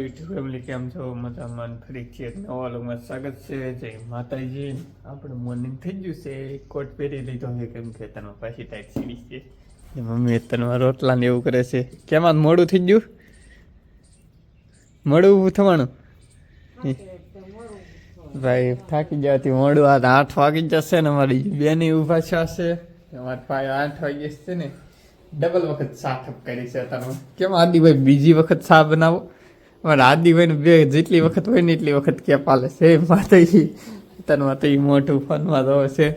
YouTube family કેમ છો? મજામાં ફરી છે નવા લોગમાં સ્વાગત છે. જય માતાજી. આપણું મોર્નિંગ થઈ ગયું છે. કોટ પહેરી લીધો છે, કેમ કે તને પાછી ટાઈટ સીડી છે. મમ્મી તને રોટલા ને એવું કરે છે. કેમ આજ મોડું થઈ ગયું? મોડું થવાનું? ભાઈ, થાકી જવાથી મોડું. આ આઠ વાગી જશે ને અમારી બેની ઊભા છે. અમારે ભાઈ આઠ વાગી છે ને. ડબલ વખત સાફ કરી છે તમે કેમ આદિભાઈ, બીજી વખત સા બનાવો? અમારે ને બે જેટલી વખત હોય ને એટલી વખત કે પાલે છે? માતાજી તને તો એ મોટું ફનમાં તો છે.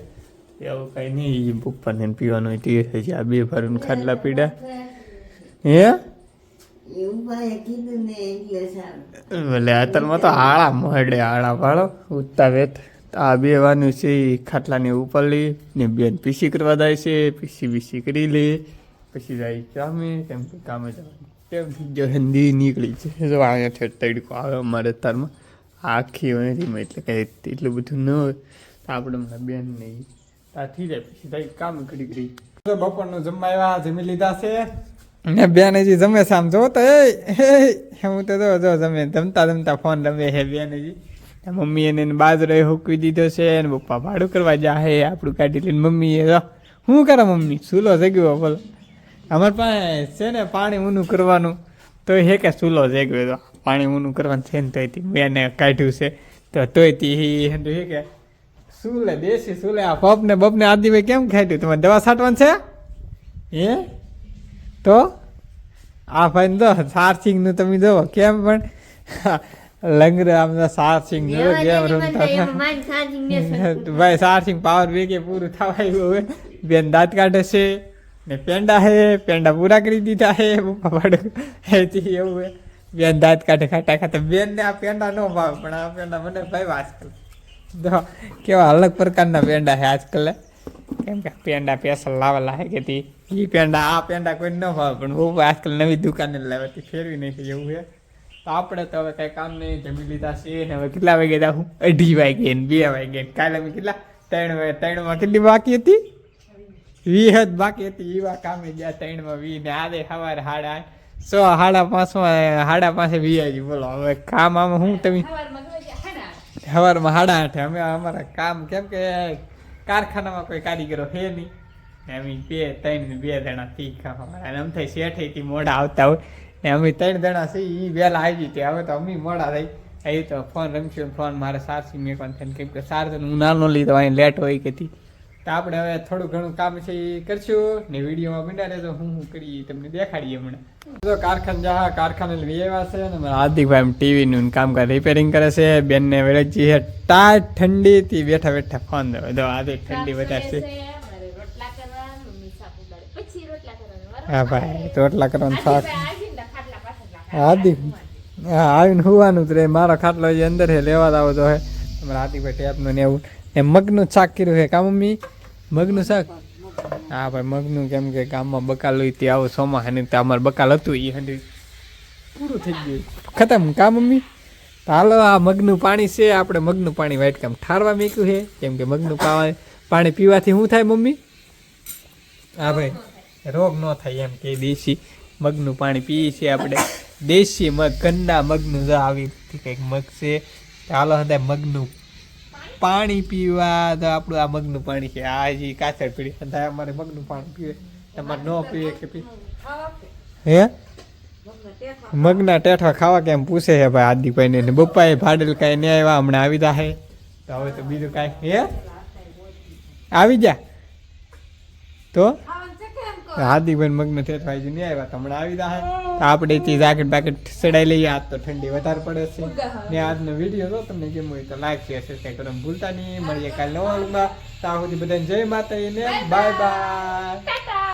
એવું કઈ નહીં પપ્પા ને પીવાનું હોય તે જાય. આ બે ભરું ખાટલા પીડા. હે? ભલે અત્યારમાં તો આળા મળે આળા ભાળો ઉત્તા વેત. આ બે વાનું છે એ ખાટલાની ઉપર લે ને બેન પીસી કરવા જાય છે પીસી બીસી કરી લે. પછી જાય કામે કેમ કે કામે જવાનું. કેમ જો હિન્દી નીકળી છે. જો અહીંયા તડકો આવે અમારે તારમાં આખી વણીમાં એટલે કંઈ એટલું બધું ન હોય. તો આપણે હમણાં બેન નહીં તા થઈ જાય પછી તારી કામ કરી કરી. બપોરનું જમવા આવ્યા જમી લીધા છે? ને બેન હજી જમે સામ જો તો એ હું તો જો જો જમે. જમતા જમતા ફોન રમે હે બેન હજી. મમ્મી એને બાજરો હુકવી દીધો છે ને પપ્પા ભાડું કરવા જા હે આપણું કાઢી લઈને મમ્મીએ હું કરે મમ્મી? સુલો જગ્યો બોલો અમારે પાસે છે ને પાણી ઊનું કરવાનું. તો હે કે ચૂલો જગ્યો તો. પાણી ઊનું કરવાનું છે ને તોય બેને કાઢ્યું છે. તો તોય તી હે કે સુલે દેશી સુલે આ પપને બપને આદિભાઈ કેમ ખાધ્યું? તમારે દવા છાંટવાનું છે? હે? તો? આ ભાઈ તો સારસિંગનું તમે જોવો. કેમ પણ? લંગર આમ સારસિંગ જો કેમ રમતા. ભાઈ સારસિંગ પાવર વેગે પૂરું થવાયું હવે બેન દાંત કાઢે છે. ને પેંડા હે, પેંડા પૂરા કરી દીધા હે પપ્પા એથી એવું હે. બેન દાંત કાઢે, ખાટા ખાતા. બેન ને આ પેંડા ન ભાવે, પણ આ પેંડા મને ભાઈ આજકાલ. તો કેવા અલગ પ્રકારના પેંડા હે આજકાલ કેમ કે પેંડા પેસલ લાવેલા હે કે તી. પેંડા, આ પેંડા કોઈ ન ભાવે, પણ હું આજકાલ નવી દુકાને લાવતી ફેરવી નાખી, એવું હે. તો આપણે તો હવે કઈ કામ નહીં, જમી લીધા છે ને હવે કેટલા વાગે જાઉં? અઢી વાગે ને બે વાગે કાલે અમે કેટલા? ત્રણ વાગે ત્રણમાં કેટલી બાકી હતી? વી જ બાકી હતી એવા કામે ગયા ત્રણમાં વી ને આદે સવારે હાડા સો, હાડા પાંચમાં હાડા પાસે વી આવી, બોલો, હવે કામ આમ હું તમે? સવારમાં હાડા આઠે, અમે અમારા કામ, કેમ કે કારખાનામાં કોઈ કારીગરો છે નહીં. અમે બે, ત્રણ બે જણા થી કામ અને આમ થઈ શેઠેથી મોડા આવતા હોય. ને અમે ત્રણ જણા છીએ એ વહેલા આવી ગયા હવે તો અમે મોડા થઈ. એ તો ફોન રમશું ફોન, મારે સારસી મેં મેકવાનું થઈને કેમ કે સાર હું નાનો લીધો, અહીં લેટ હોય કે તો આપણે હવે થોડું ઘણું કામ છે એ કરશું ને વિડીયોમાં બન્યા રહેજો હું હું કરી તમને દેખાડીએ હમણાં. જો કારખાન જા કારખાને લઈ આવ્યા છે ને મારા હાર્દિકભાઈ એમ ટીવીનું કામકાજ રિપેરિંગ કરે છે. બેનને વેળજી છે ટાર ઠંડીથી બેઠા બેઠા ફોન દેવા તો આજે ઠંડી વધારે છે હા ભાઈ રોટલા કરવાનું શાક હાર્દિક હા આવીને હોવાનું જ રે મારો ખાટલો જે અંદર છે લેવા આવો તો હે. અમારા હાર્દિકભાઈ ટેપનું ને એવું. એ મગનું શાક કર્યું છે. કા મમ્મી? મગનું શાક? હા ભાઈ મગનું કેમ કે ગામમાં બકાલ હોય ત્યાં આવો સોમા ને ત્યાં અમારે બકાલ હતું એ હંડી. પૂરું થઈ ગયું. ખતમ કા મમ્મી? તો હાલો આ મગનું પાણી છે આપણે મગનું પાણી વાઈટ કામ ઠારવા મીક્યું છે. કેમ કે મગનું પાવા પાણી પીવાથી શું થાય મમ્મી? હા ભાઈ રોગ ન થાય એમ કે દેશી મગનું પાણી પીએ છીએ આપણે. દેશી મગ ગંદા મગનું આવી કંઈક મગ છે. તો હાલો હતા મગનું પાણી પીવા, તો આપણું આ મગનું પાણી છે. આ હજી કાચર પીડી થાય અમારે મગનું પાણી પીવે. તમારે ન પીવે કે પી હે? મગના ટેઠા ખાવા કેમ પૂછે છે ભાઈ આદિભાઈ ને બપ્પાએ ભાડેલ કાંઈ નહીં આવ્યા હમણાં આવી જા હે તો હવે તો બીજું કાંઈ હે? આવી જા. તો? હાર્દિકભાઈ મગનો ભાઈ હજી નહીં આવ્યા તમને આવી તો આપણે તે જાકેટ બાકેટ સડાઈ લઈએ આજ તો ઠંડી વધારે પડે છે. ને આજનો વીડિયો જો તમને કેમ હોય તો લાઈક શેર સબસ્ક્રાઈબ કરવાનું ભૂલતા નહીં. મળીએ કાલે નવા વ્લોગમાં ત્યાં સુધી બધાને જય માતા બાય બાય